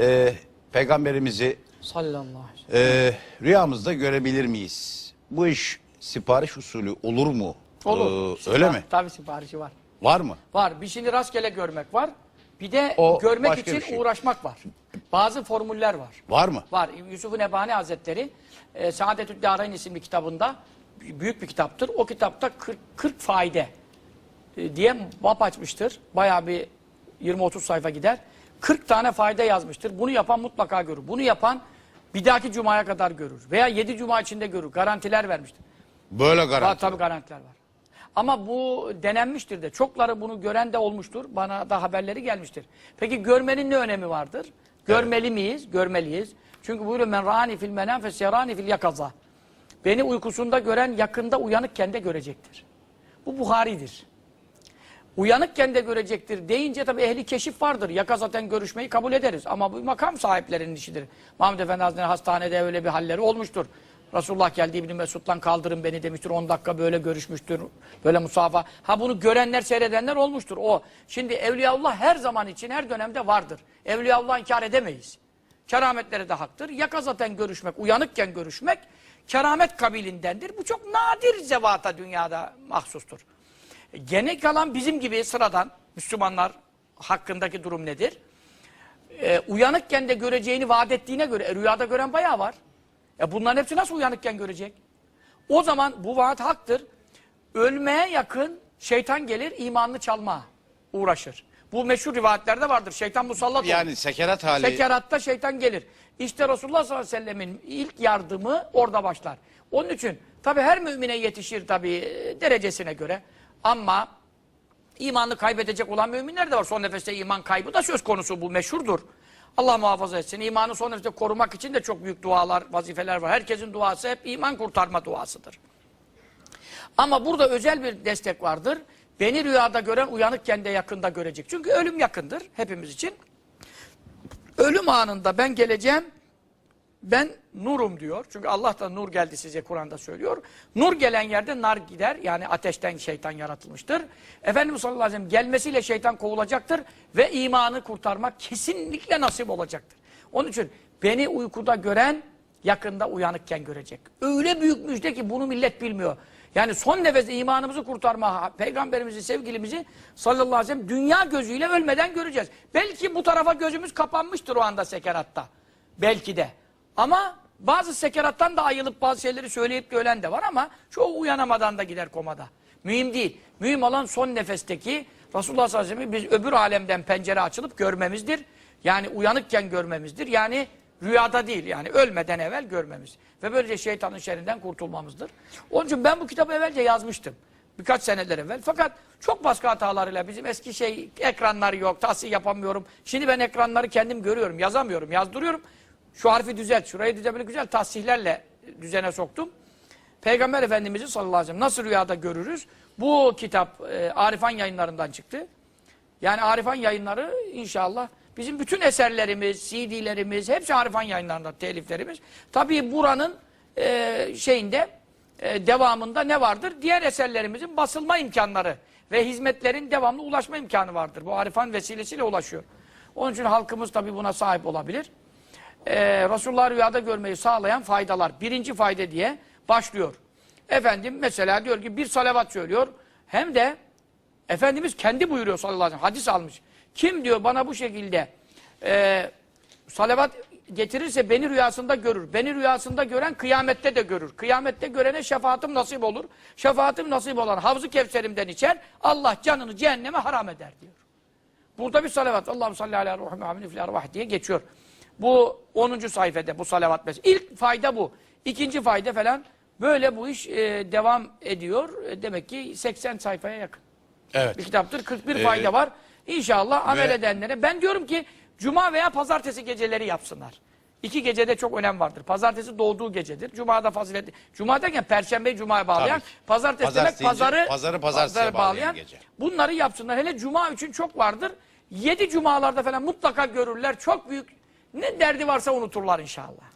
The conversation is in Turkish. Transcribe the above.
e, peygamberimizi Sallallahu aleyhi ve sellem. e, rüyamızda görebilir miyiz? Bu iş sipariş usulü olur mu? Olur. Ee, öyle mi? Tabii siparişi var. Var mı? Var. Bir şimdi rastgele görmek var. Bir de O görmek için şey. uğraşmak var. Bazı formüller var. Var mı? Var. Yusuf-u Nebani Hazretleri e, Saadetü Darayn isimli kitabında büyük bir kitaptır. O kitapta 40, 40 faide e, diye bab açmıştır. Bayağı bir 20-30 sayfa gider. 40 tane fayda yazmıştır. Bunu yapan mutlaka görür. Bunu yapan bir dahaki cumaya kadar görür. Veya 7 cuma içinde görür. Garantiler vermiştir. Böyle Var, garanti. tabii garantiler var. Ama bu denenmiştir de. Çokları bunu gören de olmuştur. Bana da haberleri gelmiştir. Peki görmenin ne önemi vardır? Görmeli miyiz? Görmeliyiz. Çünkü buyuruyor men rani fil menam fesyarani fil yakaza. Beni uykusunda gören yakında uyanıkken de görecektir. Bu Buhari'dir. Uyanıkken de görecektir deyince tabii ehli keşif vardır. Yaka zaten görüşmeyi kabul ederiz. Ama bu makam sahiplerinin işidir. Mahmud Efendi Hazretleri hastanede öyle bir halleri olmuştur. Resulullah geldi İbni Mesud'dan kaldırın beni demiştir. 10 dakika böyle görüşmüştür. Böyle musafa. Ha bunu görenler seyredenler olmuştur. O. Şimdi Evliyaullah her zaman için her dönemde vardır. Evliyaullah inkar edemeyiz. Kerametleri de haktır. Yaka zaten görüşmek, uyanıkken görüşmek keramet kabilindendir. Bu çok nadir zevata dünyada mahsustur. Gene kalan bizim gibi sıradan Müslümanlar hakkındaki durum nedir? Ee, uyanıkken de göreceğini vaat ettiğine göre e, rüyada gören bayağı var. E bunların hepsi nasıl uyanıkken görecek? O zaman bu vaat haktır. Ölmeye yakın şeytan gelir imanını çalma uğraşır. Bu meşhur rivayetlerde vardır. Şeytan musallat olur. Yani sekerat hali. Sekeratta şeytan gelir. İşte Resulullah sallallahu aleyhi ve sellemin ilk yardımı orada başlar. Onun için tabi her mümine yetişir tabi derecesine göre. Ama imanını kaybedecek olan müminler de var. Son nefeste iman kaybı da söz konusu bu meşhurdur. Allah muhafaza etsin. İmanı son nefeste korumak için de çok büyük dualar, vazifeler var. Herkesin duası hep iman kurtarma duasıdır. Ama burada özel bir destek vardır. Beni rüyada gören uyanıkken de yakında görecek. Çünkü ölüm yakındır hepimiz için. Ölüm anında ben geleceğim, ben nurum diyor. Çünkü Allah da nur geldi size Kur'an'da söylüyor. Nur gelen yerde nar gider. Yani ateşten şeytan yaratılmıştır. Efendimiz sallallahu aleyhi ve sellem gelmesiyle şeytan kovulacaktır. Ve imanı kurtarmak kesinlikle nasip olacaktır. Onun için beni uykuda gören yakında uyanıkken görecek. Öyle büyük müjde ki bunu millet bilmiyor. Yani son nefeste imanımızı kurtarma, peygamberimizi, sevgilimizi sallallahu aleyhi ve sellem dünya gözüyle ölmeden göreceğiz. Belki bu tarafa gözümüz kapanmıştır o anda sekeratta. Belki de. Ama bazı sekerattan da ayılıp bazı şeyleri söyleyip de ölen de var ama çoğu uyanamadan da gider komada. Mühim değil. Mühim olan son nefesteki Resulullah sallallahu aleyhi ve sellem'i biz öbür alemden pencere açılıp görmemizdir. Yani uyanıkken görmemizdir. Yani rüyada değil yani ölmeden evvel görmemiz. Ve böylece şeytanın şerrinden kurtulmamızdır. Onun için ben bu kitabı evvelce yazmıştım. Birkaç seneler evvel. Fakat çok baskı hatalarıyla bizim eski şey ekranlar yok, tahsil yapamıyorum. Şimdi ben ekranları kendim görüyorum, yazamıyorum, yazdırıyorum. Şu harfi düzelt, şurayı düzelt böyle güzel tahsihlerle düzene soktum. Peygamber Efendimiz'i sallallahu aleyhi ve sellem nasıl rüyada görürüz? Bu kitap e, Arifan yayınlarından çıktı. Yani Arifan yayınları inşallah bizim bütün eserlerimiz, CD'lerimiz hepsi Arifan yayınlarında teliflerimiz. Tabii buranın e, şeyinde e, devamında ne vardır? Diğer eserlerimizin basılma imkanları ve hizmetlerin devamlı ulaşma imkanı vardır. Bu Arifan vesilesiyle ulaşıyor. Onun için halkımız tabii buna sahip olabilir. Ee, Resulullah rüyada görmeyi sağlayan faydalar. Birinci fayda diye başlıyor. Efendim mesela diyor ki bir salavat söylüyor. Hem de Efendimiz kendi buyuruyor sallallahu aleyhi ve sellem. Hadis almış. Kim diyor bana bu şekilde e, salavat getirirse beni rüyasında görür. Beni rüyasında gören kıyamette de görür. Kıyamette görene şefaatim nasip olur. Şefaatim nasip olan havzu kevserimden içer. Allah canını cehenneme haram eder diyor. Burada bir salavat. Allahu salli ala fil arvah diye geçiyor. Bu 10. sayfada bu salavat mesela. İlk fayda bu. İkinci fayda falan böyle bu iş e, devam ediyor. E, demek ki 80 sayfaya yakın Evet. bir kitaptır. 41 Ee, fayda var. İnşallah amel ve- edenlere. Ben diyorum ki cuma veya pazartesi geceleri yapsınlar. İki gecede çok önem vardır. Pazartesi doğduğu gecedir. Cuma'da faziletli. Cuma derken perşembeyi cumaya bağlayan. Tabii. Pazartesi Pazar demek pazarı, pazarı pazartesiye bağlayan gece. Bunları yapsınlar. Hele cuma için çok vardır. Yedi cumalarda falan mutlaka görürler. Çok büyük ne derdi varsa unuturlar inşallah.